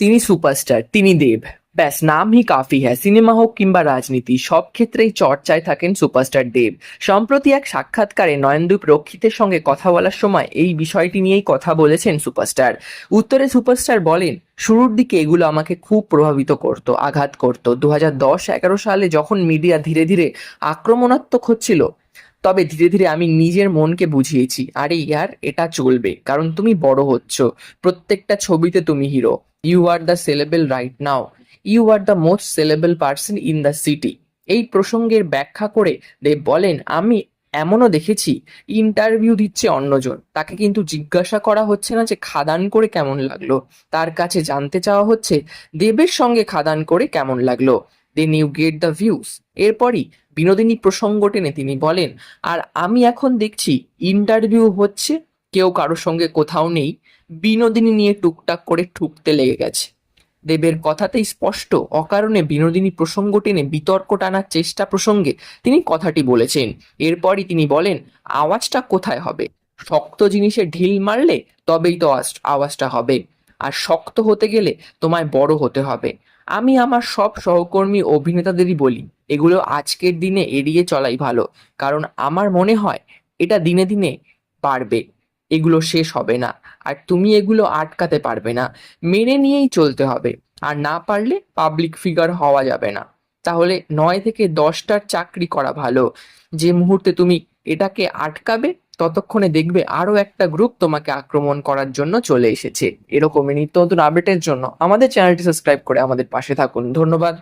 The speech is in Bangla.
তিনি সুপারস্টার, তিনি দেব। ব্যাস, নাম হি কাফি হ্যাঁ সিনেমা হোক কিংবা রাজনীতি, সব ক্ষেত্রেই চর্চায় থাকেন সুপারস্টার দেব। সম্প্রতি এক সাক্ষাৎকারে নয়নদীপ রক্ষিতের সঙ্গে কথা বলার সময় এই বিষয়টি নিয়েই কথা বলেছেন সুপারস্টার। উত্তরে সুপারস্টার বলেন, শুরুর দিকে এগুলো আমাকে খুব প্রভাবিত করত, আঘাত করত। দু হাজার দশ এগারো সালে যখন মিডিয়া ধীরে ধীরে আক্রমণাত্মক হচ্ছিল তবে ধীরে ধীরে আমি নিজের মনকে বুঝিয়েছি, আরে ইয়ার এটা চলবে, কারণ তুমি বড় হচ্ছ, প্রত্যেকটা ছবিতে তুমি hero you are the celebrated right now you are the most celebrated person in the city এই প্রসঙ্গের ব্যাখ্যা করে দেব বলেন, আমি এমনও দেখেছি ইন্টারভিউ দিচ্ছে অন্যজন, তাকে কিন্তু জিজ্ঞাসা করা হচ্ছে না যে খাদান করে কেমন লাগল, তার কাছে জানতে চাওয়া হচ্ছে, দেবের সঙ্গে খাদান করে কেমন লাগল then you get the views এরপরই বিনোদিনী প্রসঙ্গ টেনে তিনি বলেন, আর আমি এখন দেখছি ইন্টারভিউ হচ্ছে, কেউ কারোর সঙ্গে কোথাও নেই, বিনোদিনী নিয়ে টুকটাক করে ঠুকতে লেগে গেছে। দেবের কথাতেই স্পষ্ট, অকারণে বিনোদিনী প্রসঙ্গ টেনে বিতর্ক টানার চেষ্টা প্রসঙ্গে তিনি কথাটি বলেছেন। এরপরই তিনি বলেন, আওয়াজটা কোথায় হবে? শক্ত জিনিসে ঢিল মারলে তবেই তো আওয়াজ- আওয়াজটা হবে। আর শক্ত হতে গেলে তোমায় বড় হতে হবে। আমি আমার সব সহকর্মী অভিনেতাদেরই বলি, এগুলো আজকের দিনে এড়িয়ে চলাই ভালো, কারণ আমার মনে হয় এটা দিনে দিনে বাড়বে, এগুলো শেষ হবে না, আর তুমি এগুলো আটকাতে পারবে না, মেনে নিয়েই চলতে হবে, আর না পারলে পাবলিক ফিগার হওয়া যাবে না। তাহলে নয় থেকে দশটার চাকরি করা ভালো, যে মুহূর্তে তুমি এটাকে আটকাবে ততক্ষণে দেখবে আরও একটা গ্রুপ তোমাকে আক্রমণ করার জন্য চলে এসেছে। এরকমই নিত্য নতুন আপডেটের জন্য আমাদের চ্যানেলটি সাবস্ক্রাইব করে আমাদের পাশে থাকুন। ধন্যবাদ।